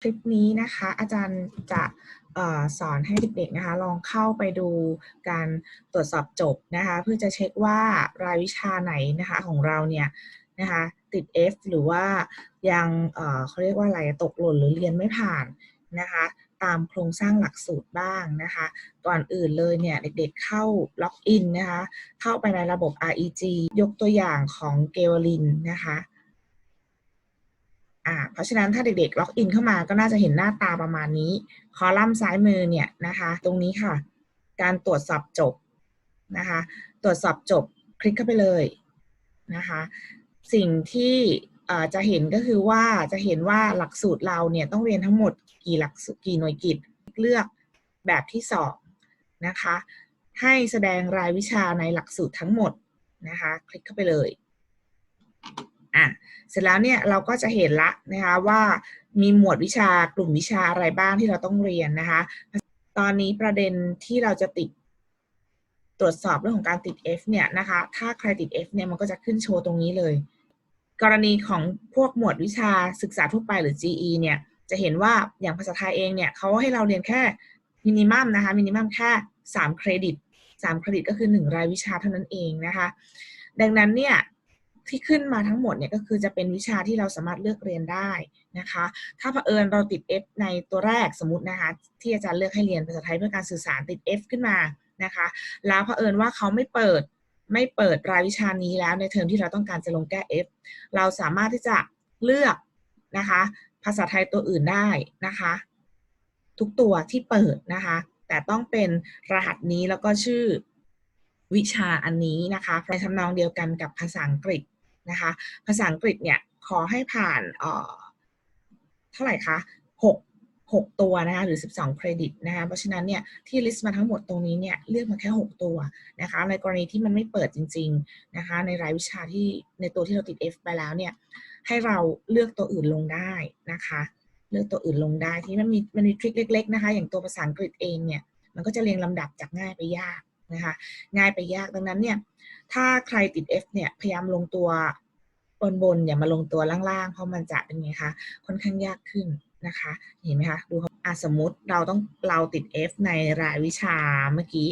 คลิปนี้นะคะอาจารย์จะออสอนให้เด็กๆนะคะลองเข้าไปดูการตรวจสอบจบนะคะเพื่อจะเช็คว่ารายวิชาไหนนะคะของเราเนี่ยนะคะติด F หรือว่ายังเเขาเรียกว่าอะไรตกหล่นหรือเรียนไม่ผ่านนะคะตามโครงสร้างหลักสูตรบ้างนะคะก่อนอื่นเลยเนี่ยเด็กๆเข้าล็อกอินนะคะเข้าไปในระบบ REG ยกตัวอย่างของเกวลินนะคะ อ่าเพราะฉะนั้นถ้าเด็กๆล็อกอินเข้ามาก็น่าจะเห็นหน้าตาประมาณนี้ คอลัมน์ซ้ายมือเนี่ยนะคะ ตรงนี้ค่ะ การตรวจสอบจบนะคะ ตรวจสอบจบคลิกเข้าไปเลยนะคะ สิ่งที่จะเห็นก็คือว่าจะเห็นว่าหลักสูตรเราเนี่ยต้องเรียนทั้งหมดกี่หลักสูตรกี่หน่วยกิตเลือกแบบที่สองนะคะ ให้แสดงรายวิชาในหลักสูตรทั้งหมดนะคะ คลิกเข้าไปเลย อะเสร็จแล้วเนี่ยเราก็จะเห็นละนะคะว่ามีหมวดวิชากลุ่มวิชาอะไรบ้างที่เราต้องเรียนนะคะตอนนี้ประเด็นที่เราจะติดตรวจสอบเรื่องของการติด F เนี่ยนะคะถ้าใครติด F เนี่ยมันก็จะขึ้นโชว์ตรงนี้เลย กรณีของพวกหมวดวิชาศึกษาทั่วไปหรือ GE เนี่ยจะเห็นว่าอย่างภาษาไทยเองเนี่ยเขาให้เราเรียนแค่มินิมัมนะคะมินิมัมแค่3เครดิต3เครดิตก็คือ 1 รายวิชาเท่านั้นเองนะคะ ดังนั้นเนี่ย ที่ขึ้นมาทั้งหมดเนี่ยก็คือจะเป็นวิชาที่เราสามารถเลือกเรียนได้นะคะ ถ้าเผอิญเราติด F ในตัวแรกสมมตินะคะที่อาจารย์เลือกให้เรียนภาษาไทยเพื่อการสื่อสารติด F ขึ้นมานะคะ แล้วเผอิญว่าเขาไม่เปิดไม่เปิดรายวิชานี้แล้วในเทอมที่เราต้องการจะลงแก้ F เราสามารถที่จะเลือกนะคะภาษาไทยตัวอื่นได้นะคะ ทุกตัวที่เปิดนะคะ แต่ต้องเป็นรหัสนี้แล้วก็ชื่อวิชาอันนี้นะคะในทำนองเดียวกันกับภาษาอังกฤษ นะคะ ภาษาอังกฤษเนี่ยขอให้ผ่านเอ่อเท่าไหร่คะหกหกตัวนะคะหรือ 12 เครดิตนะคะเพราะฉะนั้นเนี่ยที่ลิสต์มาทั้งหมดตรงนี้เนี่ยเลือกมาแค่ 6 ตัวนะคะในกรณีที่มันไม่เปิดจริงๆนะคะในรายวิชาที่ในตัวที่เราติด F ไปแล้วเนี่ยให้เราเลือกตัวอื่นลงได้นะคะเลือกตัวอื่นลงได้ที่มันมีมันมีทริคเล็กๆนะคะอย่างตัวภาษาอังกฤษเองเนี่ยมันก็จะเรียงลำดับจากง่ายไปยาก นะคะง่ายไปยากดังนั้นเนี่ยถ้าใครติด F เนี่ยพยายามลงตัวบนๆอย่ามาลงตัวล่างๆ เพราะมันจะเป็นไงคะค่อนข้างยากขึ้นนะคะเห็นไหมคะดูอะสมมติเราต้องเราติด F ในรายวิชาเมื่อกี้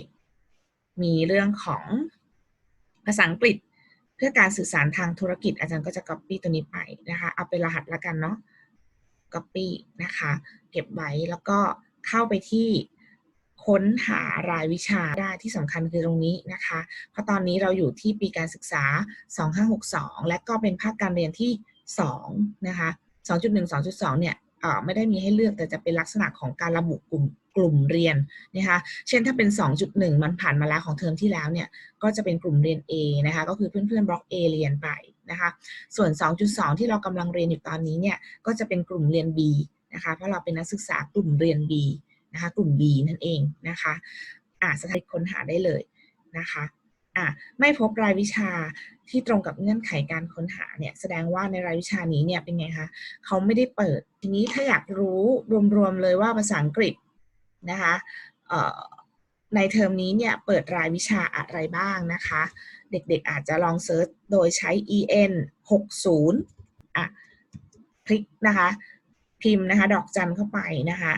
มีเรื่องของภาษาอังกฤษเพื่อการสื่อสารทางธุรกิจอาจารย์ก็จะ copy ตัวนี้ไปนะคะเอาเป็นรหัสละกันเนาะ copy นะคะ เก็บไว้แล้วก็เข้าไปที่ ค้นหารายวิชาได้ที่สำคัญคือตรงนี้นะคะ เพราะตอนนี้เราอยู่ที่ปีการศึกษา 2562 และก็เป็นภาคการเรียนที่ 2 นะคะ 2.1 2.2 เนี่ยไม่ได้มีให้เลือกแต่จะเป็นลักษณะของการระบุกลุ่มกลุ่มเรียนนะคะ เช่นถ้าเป็น 2.1 มันผ่านมาแล้วของเทอมที่แล้วเนี่ย ก็จะเป็นกลุ่มเรียน A นะคะ ก็คือเพื่อนๆบล็อก A เรียนไปนะคะ ส่วน 2.2 ที่เรากำลังเรียนอยู่ตอนนี้เนี่ย ก็จะเป็นกลุ่มเรียน B นะคะ เพราะเราเป็นนักศึกษากลุ่มเรียน B นะคะกลุ่ม B นั่นเองนะคะอ่าสถานค้นหาได้เลยนะคะอะไม่พบรายวิชาที่ตรงกับเงื่อนไขการค้นหาเนี่ยแสดงว่าในรายวิชานี้เนี่ยเป็นไงคะเขาไม่ได้เปิดทีนี้ถ้าอยากรู้รวมๆเลยว่าภาษาอังกฤษนะคะในเทอมนี้เนี่ยเปิดรายวิชาอะไรบ้างนะคะ เด็กๆอาจจะลองเซิร์ชโดยใช้ en 60อะคลิกนะคะ พิมพ์นะคะ ดอกจันเข้าไปนะคะ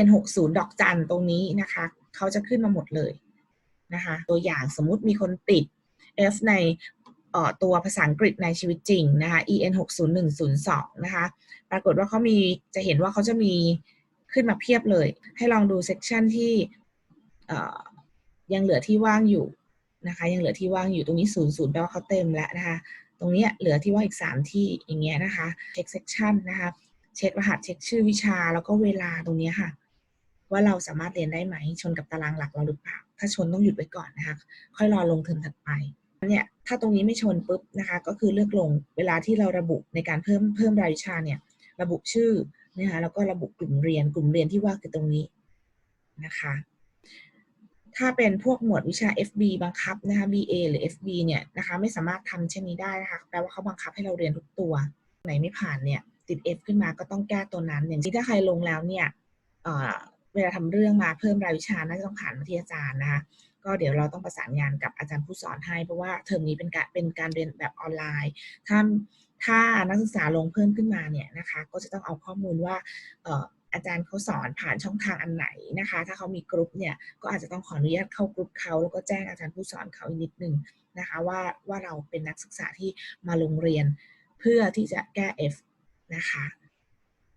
en 60ดอกจันตรงนี้นะคะ เขาจะขึ้นมาหมดเลยนะคะ ตัวอย่างสมมุติมีคนติด F ในตัวภาษาอังกฤษในชีวิตจริงนะคะ en 60102นะคะ ปรากฏว่าเขามีจะเห็นว่าเขาจะมีขึ้นมาเพียบเลย ให้ลองดูเซกชันที่ยังเหลือที่ว่างอยู่นะคะ ยังเหลือที่ว่างอยู่ตรงนี้ 0 0แปลว่าเขาเต็มแล้วนะคะ ตรงนี้เหลือที่ว่างอีก 3 ที่อย่างเงี้ยนะคะเช็คเซกชันนะคะ เช็ครหัสเช็คชื่อวิชาแล้วก็เวลาตรงนี้ค่ะ ว่าเราสามารถเรียนได้ไหม ชนกับตารางหลักเราหรือเปล่า ถ้าชนต้องหยุดไว้ก่อนนะคะ ค่อยรอลงเทอมถัดไปเนี่ยถ้าตรงนี้ไม่ชนปุ๊บนะคะ ก็คือเลือกลงเวลาที่เราระบุในการเพิ่มเพิ่มรายวิชาเนี่ย ระบุชื่อนะคะแล้วก็ระบุกลุ่มเรียนกลุ่มเรียนที่ว่าคือตรงนี้นะคะ ถ้าเป็นพวกหมวดวิชา FB บังคับนะคะ BA หรือ FB เนี่ยนะคะ ไม่สามารถทำเช่นนี้ได้นะคะ แปลว่าเขาบังคับให้เราเรียนทุกตัว ไหนไม่ผ่านเนี่ย ติด F ขึ้นมาก็ต้องแก้ตัวนั้น อย่างที่ถ้าใครลงแล้วเนี่ยเวลาทำเรื่องมาเพิ่มรายวิชาน่าจะต้องผ่านมาที่อาจารย์นะคะก็เดี๋ยวเราต้องประสานงานกับอาจารย์ผู้สอนให้ เพราะว่าเทอมนี้เป็นการเป็นการเรียนแบบออนไลน์ ถ้าถ้านักศึกษาลงเพิ่มขึ้นมาเนี่ยนะคะก็จะต้องเอาข้อมูลว่าเอ่ออาจารย์เขาสอนผ่านช่องทางอันไหนนะคะ ถ้าเขามีกรุ๊ปเนี่ยก็อาจจะต้องขออนุญาตเข้ากรุ๊ปเขาแล้วก็แจ้งอาจารย์ผู้สอนเขาอีกนิดนึงนะคะว่าว่าเราเป็นนักศึกษาที่มาลงเรียน เพื่อที่จะแก้ F นะคะ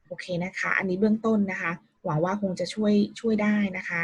โอเคนะคะ อันนี้เบื้องต้นนะคะ หวังว่าคงจะช่วยช่วยได้นะคะ